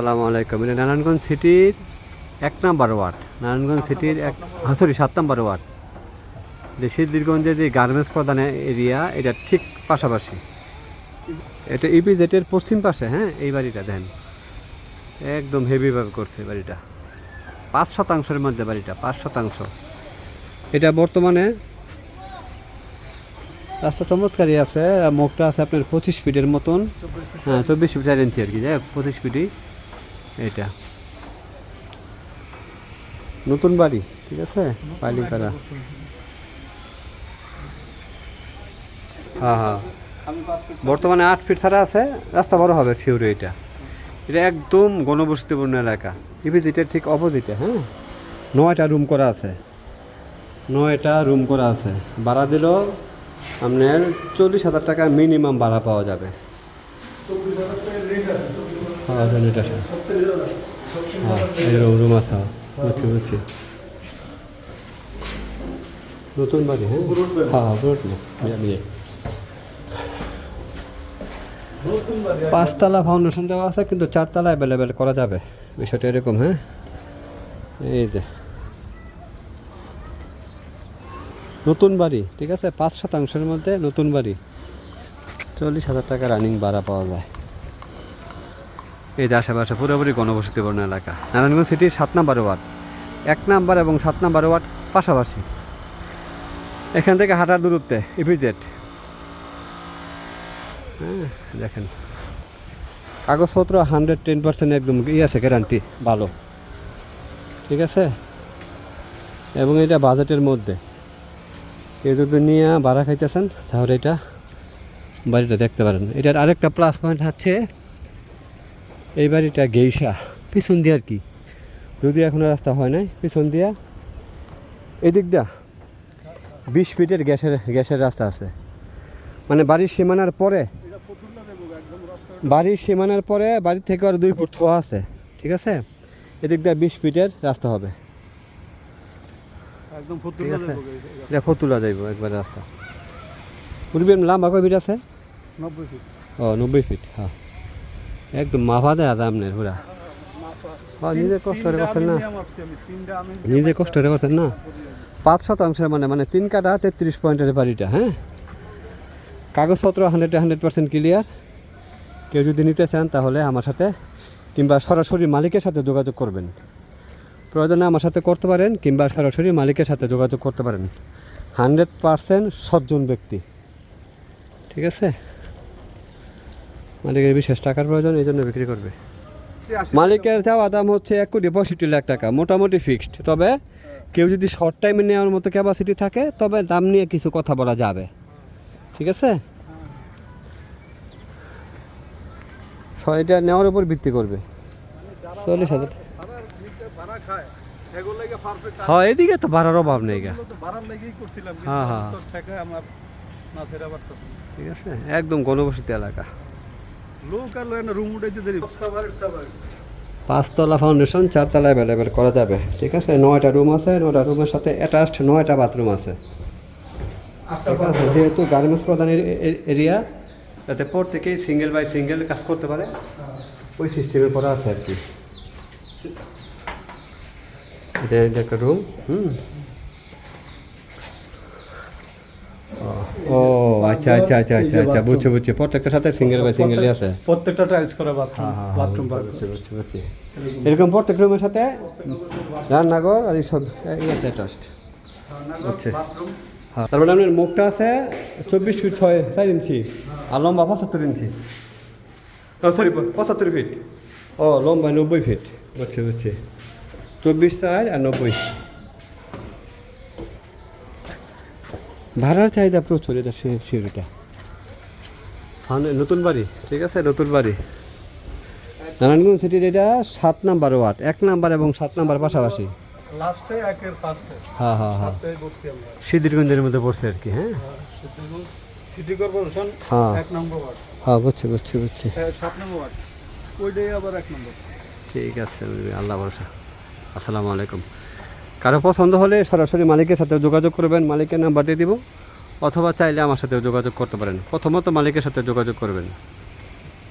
আসসালামু আলাইকুম। এটা নারায়ণগঞ্জ সিটির এক নাম্বার ওয়ার্ড। নারায়ণগঞ্জ সিটির এক সরি সাত নাম্বার ওয়ার্ড। যে সিদ্ধিরগঞ্জের যে গার্মেন্টস প্রধান এরিয়া, এটা ঠিক পাশাপাশি। এটা ইপিজেটের পশ্চিম পাশে হ্যাঁ এই বাড়িটা দেন একদম হেভিভাবে করছে বাড়িটা। পাঁচ শতাংশের মধ্যে বাড়িটা, পাঁচ শতাংশ। এটা বর্তমানে রাস্তা চমৎকারই আছে মুখটা আছে আপনার পঁচিশ ফিটের মতন। হ্যাঁ চব্বিশ ফিট চার ইঞ্চি আর কি, যাই পঁচিশ ফিটই। এটা নতুন বাড়ি, ঠিক আছে? করা হ্যাঁ হ্যাঁ। বর্তমানে আট ফিট ছাড়া আছে, রাস্তা বড় হবে শিউরে এটা। এটা একদম গণবসতিপূর্ণ এলাকা। ইভিজিটের ঠিক অপোজিটে হ্যাঁ? নয়টা রুম করা আছে। নয়টা রুম করা আছে। ভাড়া দিল আপনার চল্লিশ হাজার টাকা মিনিমাম ভাড়া পাওয়া যাবে। হ্যাঁ রেট আছে হ্যাঁ। বুঝছি বুঝছি। নতুন বাড়ি হ্যাঁ? হ্যাঁ হ্যাঁ ব্রড পাঁচতলা ফাউন্ডেশন দেওয়া আছে, কিন্তু চারতলা অ্যাভেলেবেল করা যাবে। বিষয়টা এরকম হ্যাঁ? এই যে। নতুন বাড়ি, ঠিক আছে? পাঁচ শতাংশের মধ্যে নতুন বাড়ি। চল্লিশ হাজার টাকা রানিং ভাড়া পাওয়া যায়। এই যে আশেপাশে পুরোপুরি গণবসতিপূর্ণ এলাকা। নারায়ণগঞ্জ সিটির সাত নাম্বার ওয়ার্ড। এক নাম্বার এবং সাত নাম্বার ওয়ার্ড পাশাপাশি। এখান থেকে হাঁটার দূরত্বে ইপিজেড হ্যাঁ দেখেন। কাগজপত্র হান্ড্রেড টেন পার্সেন্ট একদম ই আছে গ্যারান্টি ভালো। ঠিক আছে? এবং এটা বাজেটের মধ্যে। কেউ যদি নিয়ে ভাড়া খাইতেছেন তাহলে এটা। বাড়িটা দেখতে পারেন। এটার আরেকটা প্লাস পয়েন্ট হচ্ছে এই বাড়িটা গেইসা। পিছন দিয়ে আর কি। যদি এখনও রাস্তা হয় নাই পিছন দিয়া। এদিক দিয়া। বিশ ফিটের গ্যাসের গ্যাসের রাস্তা আছে। মানে বাড়ির সীমানার পরে বাড়ির সীমানার পরে বাড়ি থেকে আর দুই ফুট থোয়া আছে ঠিক আছে? এদিক দিয়ে বিশ ফিটের রাস্তা হবে। একদম ঠিক আছে? এটা ফতুলা যাইব একবার রাস্তা। পূর্বে লাম্বা কয় ফিট আছে? নব্বই ফিট। ও নব্বই ফিট হ্যাঁ। একদম মাফা দেয় আদা আপনার পুরা নিজে কষ্ট করে করছেন না? নিজে কষ্ট করে করছেন না? পাঁচ শতাংশের মানে মানে তিন কাটা তেত্রিশ পয়েন্টের বাড়িটা হ্যাঁ? কাগজপত্র হান্ড্রেড হান্ড্রেড পার্সেন্ট ক্লিয়ার কেউ যদি নিতে চান তাহলে আমার সাথে কিংবা সরাসরি মালিকের সাথে যোগাযোগ করবেন। প্রয়োজনে আমার সাথে করতে পারেন কিংবা সরাসরি মালিকের সাথে যোগাযোগ করতে পারেন। হান্ড্রেড পার্সেন্ট সজ্জন ব্যক্তি। ঠিক আছে? মালিকের বিশেষ টাকার প্রয়োজন এই জন্য বিক্রি করবে। মালিকের চাওয়া দাম হচ্ছে এক কোটি পঁয়ষট্টি লাখ টাকা মোটামুটি ফিক্সড তবে কেউ যদি শর্ট টাইমে নেওয়ার মতো ক্যাপাসিটি থাকে তবে দাম নিয়ে কিছু কথা বলা যাবে। ঠিক আছে? এটা নেওয়ার উপর ভিত্তি করবে। চল্লিশ হাজার। হ্যাঁ এদিকে তো ভাড়ার অভাব নেই গা। হ্যাঁ, হ্যাঁ। পারতেছি ঠিক আছে? একদম গণবসতি এলাকা। লোক আর রুম উঠাইতে দেরি। পাঁচতলা ফাউন্ডেশন চারতলা অ্যাভেলেবেল করা যাবে। ঠিক আছে? নয়টা রুম আছে নয়টা রুমের সাথে অ্যাটাচড নয়টা বাথরুম আছে। ঠিক আছে? যেহেতু গার্মেন্টস প্রধান এরিয়া যাতে প্রত্যেকেই সিঙ্গেল বাই সিঙ্গেল কাজ করতে পারে। ওই সিস্টেমের করা আছে আর কি। এটা একটা রুম হুম ও- ও আচ্ছা আচ্ছা আচ্ছা আচ্ছা আচ্ছা বুঝছি বুঝছি। প্রত্যেকটার সাথে সিঙ্গেল বাই সিঙ্গেলই আছে? প্রত্যেকটা টাইলস করা বাথরুম হ্যাঁ, হ্যাঁ, বাথরুম বুঝছি, বুঝছি, বুঝছি। এরকম। প্রত্যেক রুমের সাথে রান্নাঘর আর এইসব এই আছে ট্রাস্ট আচ্ছা হ্যাঁ তারপরে আপনার মুখটা আছে চব্বিশ ফিট ছয় চার ইঞ্চি আর লম্বা পঁচাত্তর ইঞ্চি। সরি পঁচাত্তর ফিট ও লম্বা নব্বই ফিট বুঝছি বুঝছি। চব্বিশ চার আর নব্বই। ভাড়ার চাহিদা প্রচুর এটা সিঁড়িটা হ্যাঁ নতুন বাড়ি ঠিক আছে নতুন বাড়ি। নারায়ণগঞ্জ সিটির এটা সাত নাম্বার ওয়ার্ড এক নাম্বার এবং সাত নাম্বার পাশাপাশি। হ্যাঁ হ্যাঁ হ্যাঁ। সাথে বসছি আমরা। সিদ্ধিরগঞ্জের মধ্যে পড়ছে আর কি হ্যাঁ? সিটি কর্পোরেশন হ্যাঁ। এক নম্বর ওয়ার্ড। হ্যাঁ বুঝছি বুঝছি বুঝছি। হ্যাঁ, সাত নম্বর ওয়ার্ড। ওইটাই আবার এক নম্বর। ঠিক আছে আল্লাহ ভরসা। আসসালামু আলাইকুম। কারও পছন্দ হলে সরাসরি মালিকের সাথে যোগাযোগ করবেন, মালিকের নাম্বার দিয়ে দিব, অথবা চাইলে আমার সাথে যোগাযোগ করতে পারেন। প্রথমত মালিকের সাথে যোগাযোগ করবেন।